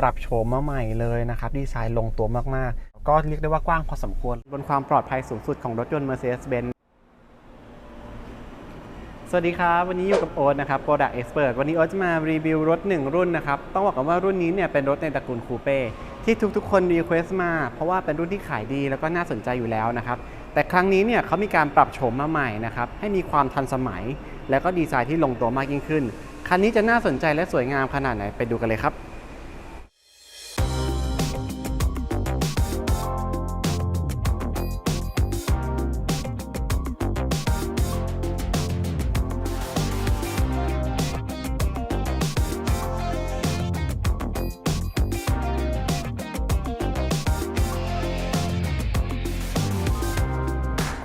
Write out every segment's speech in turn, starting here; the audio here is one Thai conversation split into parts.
ปรับโฉมมาใหม่เลยนะครับ ดีไซน์ลงตัวมากๆ ก็เรียกได้ว่ากว้างพอสมควร บนความปลอดภัยสูงสุดของรถยนต์ Mercedes-Benz สวัสดีครับ วันนี้อยู่กับโอ๊ตนะครับ Product Expert วันนี้โอ๊ตจะมารีวิวรถ 1 รุ่นนะครับ ต้องบอกกันว่ารุ่นนี้เนี่ยเป็นรถในตระกูลคูเป้ที่ทุกๆ คนรีเควสต์มา เพราะว่าเป็นรุ่นที่ขายดีแล้วก็น่าสนใจอยู่แล้วนะครับ แต่ครั้งนี้เนี่ยเขามีการปรับโฉมมาใหม่นะครับ ให้มีความทันสมัย แล้วก็ดีไซน์ที่ลงตัวมากยิ่งขึ้น คันนี้จะน่าสนใจและสวยงามขนาดไหนไปดูกันเลยครับ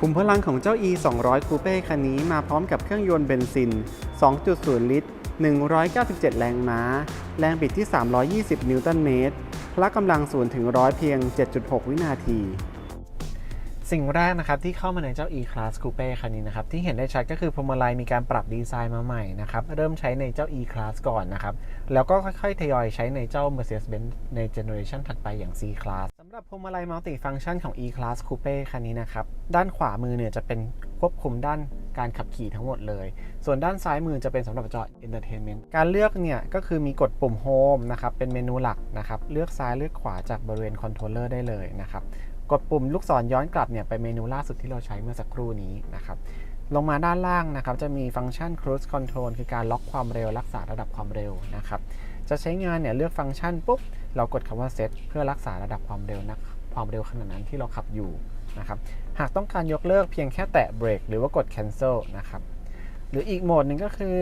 ขุมพลังของเจ้า e 200 Coupe คันนี้มาพร้อมกับเครื่องยนต์เบนซิน 2.0 ลิตร 197 แรงม้า แรงบิดที่ 320 นิวตันเมตรพละกำลัง0ถึง100 เพียง 7.6 วินาที สิ่งแรกนะครับที่เข้ามาในเจ้า e-class coupe คันนี้นะครับที่เห็นได้ชัดก็คือพวงมาลัยมีการปรับดีไซน์มาใหม่นะครับเริ่มใช้ในเจ้า e-class ก่อนนะครับแล้วก็ค่อยๆทยอยใช้ในเจ้า Mercedes-Benz ในเจเนอเรชันถัดไปอย่าง C-class สำหรับพวงมาลัยมัลติฟัง c t ชันของ e-class coupe คันนี้นะครับด้านขวามือเนี่ยจะเป็นควบคุมด้านการขับขี่ทั้งหมดเลย ส่วนด้านซ้ายมือจะเป็นสำหรับจอ entertainment การเลือกเนี่ยก็คือมีกดปุ่ม home นะครับเป็นเมนูหลักนะครับเลือกซ้ายเลือกขวาจากบริเวณคอนโทรลเลอร์ได้เลยนะครับ กดปุ่มลูกศรย้อนกลับเนี่ยไปเมนูล่าสุดที่เราใช้เมื่อสักครู่นี้นะครับลงมาด้านล่างนะครับจะมีฟังก์ชัน cruise control คือการล็อกความเร็วรักษาระดับความเร็วนะครับจะใช้งานเนี่ยเลือกฟังก์ชันปุ๊บเรากดคำว่า set เพื่อรักษาระดับความเร็วนะความเร็วขนาดนั้นที่เราขับอยู่นะครับหากต้องการยกเลิกเพียงแค่แตะเบรกหรือว่ากด cancel นะครับหรืออีกโหมดหนึ่งก็คือ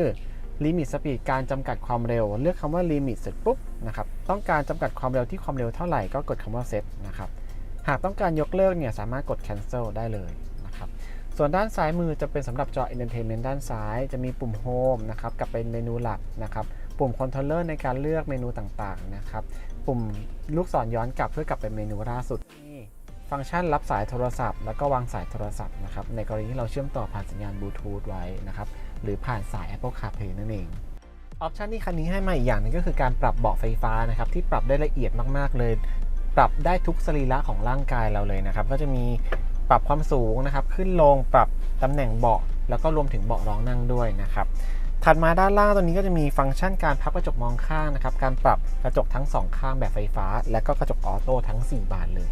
limit speed การจำกัดความเร็ว เลือกคำว่า limit เสร็จปุ๊บนะครับต้องการจำกัดความเร็วที่ความเร็วเท่าไหร่ก็กดคำว่า set นะครับ หากต้องการยกเลิกเนี่ยสามารถกด cancel ได้เลยนะครับส่วนด้านซ้ายมือจะเป็นสำหรับจอ entertainment ด้านซ้ายจะมีปุ่ม home นะครับกับเป็นเมนูหลักนะครับปุ่ม controller ในการเลือกเมนูต่างๆนะครับปุ่มลูกศรย้อนกลับเพื่อกลับไปเมนูล่าสุดนี่ฟังก์ชันรับสายโทรศัพท์ แล้วก็วางสายโทรศัพท์นะครับในกรณีที่เราเชื่อมต่อผ่านสัญญาณบลูทูธไว้นะครับหรือผ่านสาย Apple CarPlay นั่นเองออปชันที่คันนี้ให้มาอีกอย่างหนึงก็คือการปรับเบาะไฟฟ้านะครับที่ปรับได้ละเอียดมาก ๆ เลย ปรับได้ทุกสรีระของร่างกายเราเลยนะครับ ก็จะมีปรับความสูงนะครับ ขึ้นลงปรับตำแหน่งเบาะ แล้วก็รวมถึงเบาะรองนั่งด้วยนะครับ ถัดมาด้านล่างตัวนี้ก็จะมีฟังก์ชันการพับกระจกมองข้างนะครับ การปรับกระจกทั้ง 2 ข้างแบบไฟฟ้า และก็กระจกออโต้ทั้ง 4 บานเลย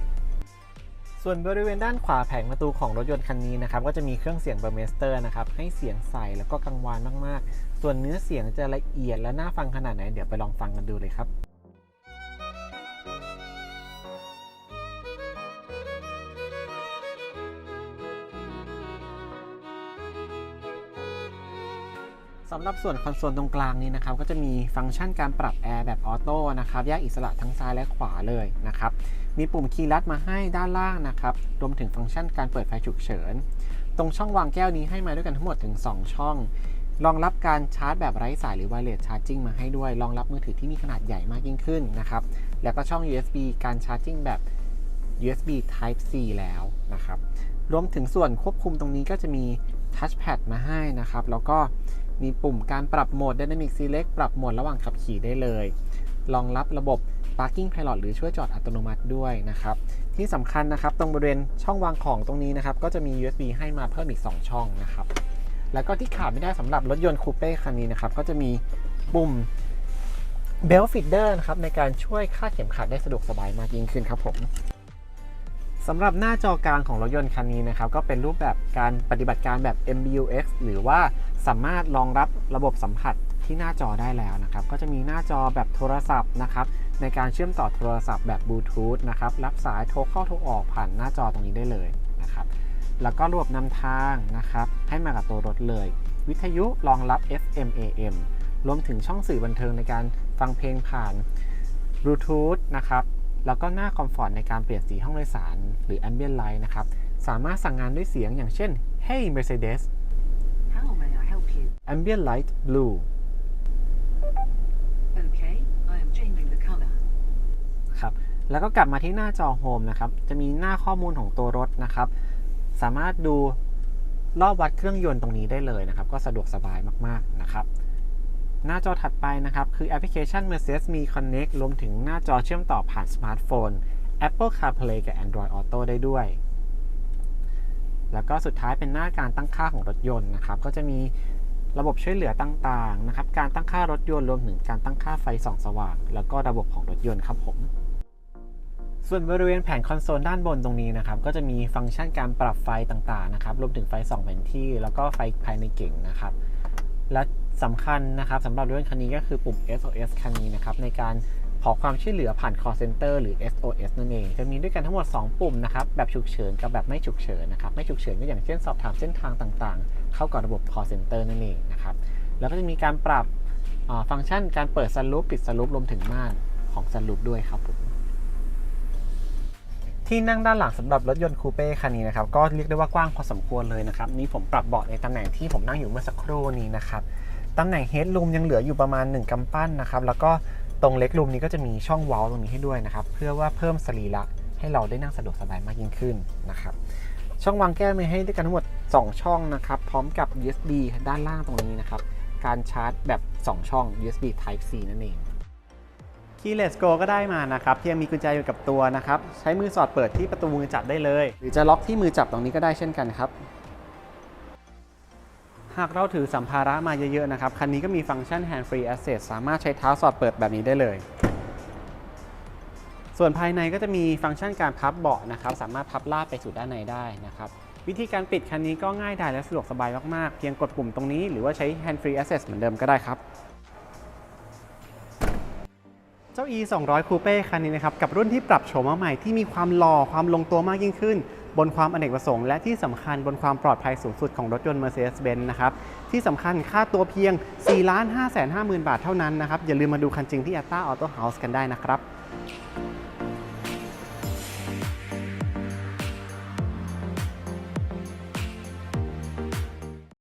ส่วนบริเวณด้านขวาแผงประตูของรถยนต์คันนี้นะครับ ก็จะมีเครื่องเสียงเบอร์เมสเตอร์นะครับ ให้เสียงใสแล้วก็กังวานมาก ๆ ส่วนเนื้อเสียงจะละเอียดและน่าฟังขนาดไหน เดี๋ยวไปลองฟังกันดูเลยครับ สำหรับส่วนคอนโซลตรงกลางนี้นะครับก็จะมีฟังก์ชันการปรับแอร์แบบออโต้นะครับแยกอิสระทั้งซ้ายและขวาเลยนะครับมีปุ่มคีย์ลัดมาให้ด้านล่างนะครับรวมถึงฟังก์ชันการเปิดไฟฉุกเฉิน ตรงช่องวางแก้วนี้ให้มาด้วยกันทั้งหมดถึง 2 ช่องรองรับการชาร์จแบบไร้สายหรือ wireless charging มาให้ด้วยรองรับมือถือที่มีขนาดใหญ่มากยิ่งขึ้นนะครับแล้วก็ช่อง USB การชาร์จิ่งแบบ USB Type C แล้วนะครับรวมถึงส่วนควบคุมตรงนี้ก็จะมี Touchpad มาให้นะครับแล้วก็ มีปุ่มการปรับโหมด Dynamic Select ปรับโหมดระหว่างขับขี่ได้เลยรองรับระบบ Parking Pilot หรือช่วยจอดอัตโนมัติด้วยนะครับ ที่สำคัญนะครับ ตรงบริเวณช่องวางของตรงนี้นะครับ ก็จะมี USB ให้มาเพิ่มอีก 2 ช่องนะครับ แล้วก็ที่ขาดไม่ได้สำหรับรถยนต์คูเป้คันนี้นะครับ ก็จะมีปุ่ม Belt Feeder นะครับในการช่วยคาดเข็มขัดได้สะดวกสบายมากยิ่งขึ้นครับผม สำหรับหน้าจอกลางของรถยนต์คันนี้นะครับก็เป็นรูปแบบการปฏิบัติการแบบ MBUX หรือว่าสามารถรองรับระบบสัมผัสที่หน้าจอได้แล้วนะครับก็จะมีหน้าจอแบบโทรศัพท์นะครับในการเชื่อมต่อโทรศัพท์แบบบลูทูธนะครับรับสายโทรเข้าโทรออกผ่านหน้าจอตรงนี้ได้เลยนะครับแล้วก็ระบบนำทางนะครับให้มากับตัวรถเลย วิทยุรองรับ FM AM รวมถึงช่องสื่อบันเทิงในการฟังเพลงผ่านบลูทูธนะครับ แล้วก็หน้าคอมฟอร์ตในการเปลี่ยนสีห้องโดยสาร หรือ Ambient Light นะครับ สามารถสั่งงานด้วยเสียงอย่างเช่น Hey Mercedes How may I help you? Ambient Light Blue Okay, I am changing the color. ครับ แล้วก็กลับมาที่หน้าจอโฮมนะครับ จะมีหน้าข้อมูลของตัวรถนะครับ สามารถดูรอบวัดเครื่องยนต์ตรงนี้ได้เลยนะครับ ก็สะดวกสบายมากๆนะครับ หน้าจอถัดไปนะครับ คือแอปพลิเคชัน Mercedes Me Connect รวมถึงหน้าจอเชื่อมต่อผ่านสมาร์ทโฟน Apple CarPlay กับ Android Auto ได้ด้วย แล้วก็สุดท้ายเป็นหน้าการตั้งค่าของรถยนต์นะครับ ก็จะมีระบบช่วยเหลือต่างๆนะครับ การตั้งค่ารถยนต์รวมถึงการตั้งค่าไฟส่องสว่าง แล้วก็ระบบของรถยนต์ครับผม ส่วนบริเวณแผงคอนโซลด้านบนตรงนี้นะครับ ก็จะมีฟังก์ชันการปรับไฟต่างๆนะครับ รวมถึงไฟส่องแผนที่ แล้วก็ไฟภายในเก่งนะครับ และสำคัญนะครับสำหรับรถยนต์คันนี้ก็คือปุ่ม SOS คันนี้นะครับในการขอความช่วยเหลือผ่าน call center หรือ SOS นั่นเอง จะมีด้วยกันทั้งหมด 2 ปุ่มนะครับแบบฉุกเฉินกับแบบไม่ฉุกเฉินนะครับไม่ฉุกเฉินก็อย่างเช่นสอบถามเส้นทางต่างๆ เข้ากับระบบ call center นั่นเองนะครับแล้วก็จะมีการปรับฟังก์ชันการเปิดสลูปปิดสลูปรวมถึงม่านของสลูปด้วยครับผม ที่นั่งด้านหลังสำหรับรถยนต์คูเป้คันนี้นะครับก็เรียกได้ว่ากว้างพอสมควรเลยนะครับนี่ผมปรับเบาะในตำแหน่งที่ผมนั่งอยู่เมื่อสักครู่นี้นะครับตำแหน่งเฮด o ูมยังเหลืออยู่ประมาณ 1กำปั้นนะครับแล้วก็ตรงเล็กรูมนี้ก็จะมีช่องเว้าตรงนี้ให้ด้วยนะครับเพื่อว่าเพิ่มสรีระให้เราได้นั่งสะดวกสบายมากยิ่งขึ้นนะครับช่องวางแก้วมีให้ด้วยกันทั้งหมด 2 ช่องนะครับพร้อมกับ USB ด้านล่างตรงนี้นะครับการชาร์จแบบ 2 ช่อง USB Type C นั่นเอง Keyless Go ก็ได้มานะครับเพียงมีกุญแจอยู่กับตัวนะครับ ใช้มือสอดเปิดที่ประตูมือจับได้เลย หรือจะล็อกที่มือจับตรงนี้ก็ได้เช่นกันครับ หากเราถือสัมภาระมาเยอะๆนะครับ คันนี้ก็มีฟังก์ชัน Hand Free Access สามารถใช้เท้าสอดเปิดแบบนี้ได้เลย ส่วนภายในก็จะมีฟังก์ชันการพับเบาะนะครับ สามารถพับลาดไปสู่ด้านในได้นะครับวิธีการปิดคันนี้ก็ง่ายดายและสะดวกสบายมากๆ เพียงกดปุ่มตรงนี้หรือว่าใช้ Hand Free Access เหมือนเดิมก็ได้ครับ เจ้า e 200 Coupe คันนี้นะครับกับรุ่นที่ปรับโฉมมาใหม่ที่มีความหล่อความลงตัวมากยิ่งขึ้น บนความอเนกประสงค์ และที่สำคัญบนความปลอดภัยสูงสุดของรถยนต์ Mercedes-Benz นะครับที่สำคัญค่าตัวเพียง 4 5 5 0 0 0 0 บาทเท่านั้นนะครับอย่าลืมมาดูคันจริงที่ Atta Auto House กันได้นะครับ